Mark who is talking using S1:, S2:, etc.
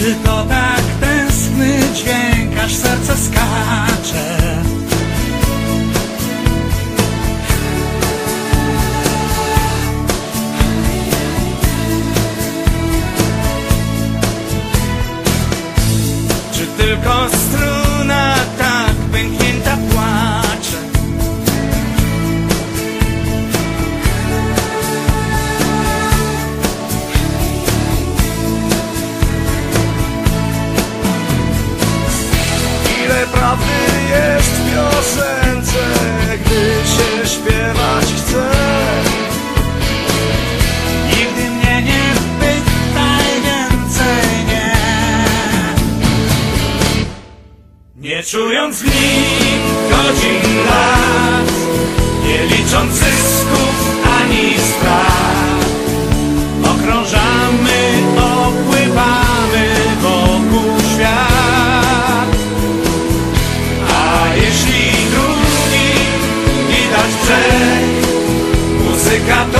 S1: Tylko tak. Nie czując dni, godzin, lat, nie licząc zysków ani strat, okrążamy, opływamy wokół świat. A jeśli drugi widać brzeg, muzyka to